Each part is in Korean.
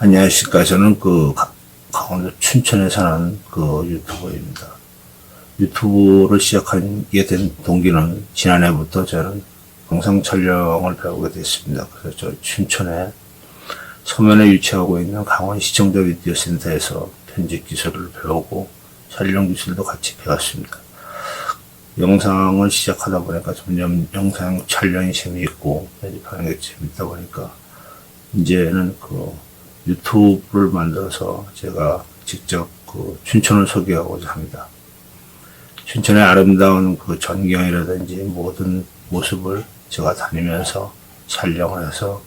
안녕하 십니까. 저는 그 가- 강원도 춘천에 사는 그 유튜버입니다. 유튜브를 시작하게 된 동기는 지난해부터 저는 영상 촬영을 배우게 됐습니다. 그래서 저 춘천에 서면에 위치하고 있는 강원 시청자 미디어 센터에서 편집 기술을 배우고 촬영 기술도 같이 배웠습니다. 영상을 시작하다 보니까 점점 영상 촬영이 재미있고 편집하는 게 재밌다 보니까 이제는 그 유튜브를 만들어서 제가 직접 그 춘천을 소개하고자 합니다. 춘천의 아름다운 그 전경이라든지 모든 모습을 제가 다니면서 촬영을 해서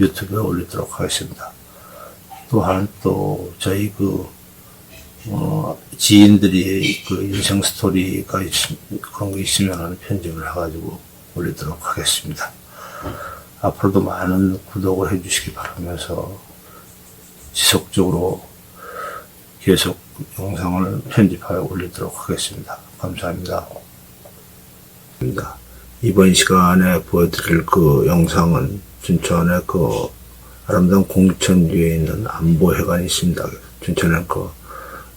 유튜브에 올리도록 하겠습니다. 또한 또 저희 그 어, 지인들이 그 인생 스토리가 있, 그런 게 있으면 편집을 해가지고 올리도록 하겠습니다. 앞으로도 많은 구독을 해주시기 바라면서 지속적으로 계속 영상을 편집하여 올리도록 하겠습니다. 감사합니다. 이번 시간에 보여드릴 그 영상은 춘천의 그 아름다운 공천 위에 있는 안보회관이 있습니다. 춘천에 그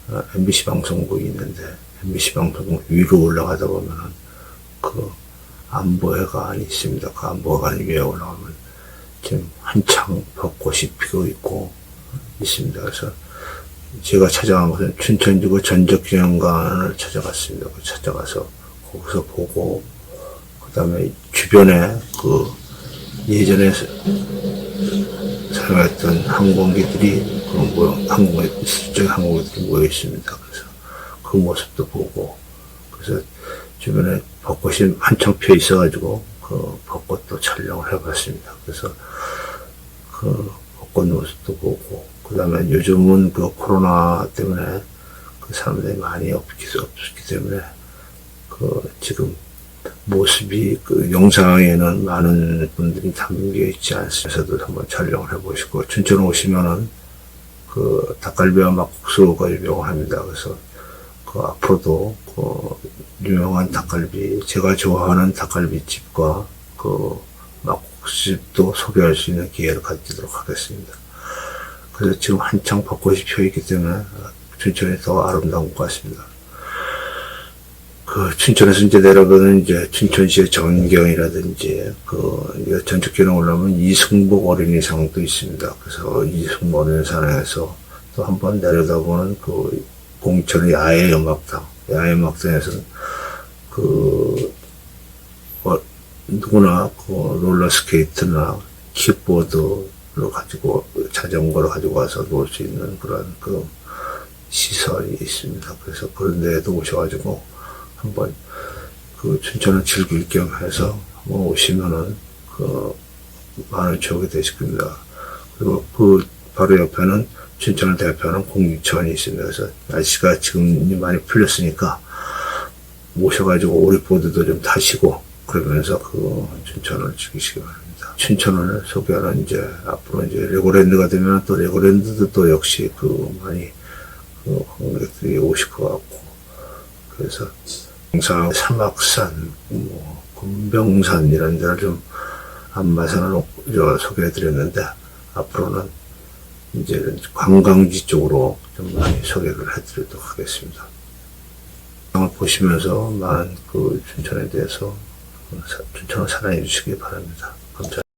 어, MBC 방송국이 있는데 MBC 방송국 위로 올라가다 보면은 그 안보회관이 있습니다. 그 안보회관 위에 올라가면 지금 한창 벚꽃이 피고 있고 있습니다. 그래서 제가 찾아간 것은 춘천지구 전적기념관을 찾아갔습니다. 그 찾아가서 거기서 보고 그 다음에 주변에 그 예전에 사용했던 항공기들이 그 모여 항공기 수적 항공기들이 모여 있습니다. 그래서 그 모습도 보고 그래서 주변에 벚꽃이 한창 피어 있어가지고 그 벚꽃도 촬영을 해봤습니다. 그래서 그 벚꽃 모습도 보고 그 다음에 요즘은 그 코로나 때문에 그 사람들이 많이 없기, 없기 때문에 그 지금 모습이 그 영상에는 많은 분들이 담겨 있지 않습니다도 한번 촬영을 해보시고 춘천 오시면은 그 닭갈비와 막국수가 유명합니다. 그래서 그 앞으로도 그 유명한 닭갈비 제가 좋아하는 닭갈비 집과 그 막국수집도 소개할 수 있는 기회를 갖도록 하겠습니다. 그래서 지금 한창 벚꽃이 피어 있기 때문에 춘천이 더 아름다운 것 같습니다. 그 춘천에서 이제 내려가는 이제 춘천시의 전경이라든지 그 전축기로 올라오면 이승복 어린이상도 있습니다. 그래서 이승복 어린이상에서 또 한번 내려다보는 그 공천의 야외 음악당, 야외 음악당에서는 그 어, 누구나 그 롤러스케이트나 킥보드 를 가지고 자전거를 가지고 와서 놀 수 있는 그런 그 시설이 있습니다. 그래서 그런 데에도 오셔가지고 한번 그 춘천을 즐길 겸 해서 한번 오시면은 그 많은 추억이 되실 겁니다. 그리고 그 바로 옆에는 춘천을 대표하는 공유천이 있습니다. 그래서 날씨가 지금 많이 풀렸으니까 오셔가지고 오리보드도 좀 타시고 그러면서 그 춘천을 즐기시기 바랍니다. 춘천을 소개하는 이제 앞으로 이제 레고랜드가 되면 또 레고랜드도 또 역시 그 많이 그 관객들이 오실 것 같고 그래서 영상 사막산, 뭐 금병산 이런 데를 좀 안마산을 저 소개해드렸는데 앞으로는 이제 관광지 쪽으로 좀 많이 소개를 해드리도록 하겠습니다. 영상을 보시면서 많은 그 춘천에 대해서 춘천을 사랑해 주시기 바랍니다. 감사합니다.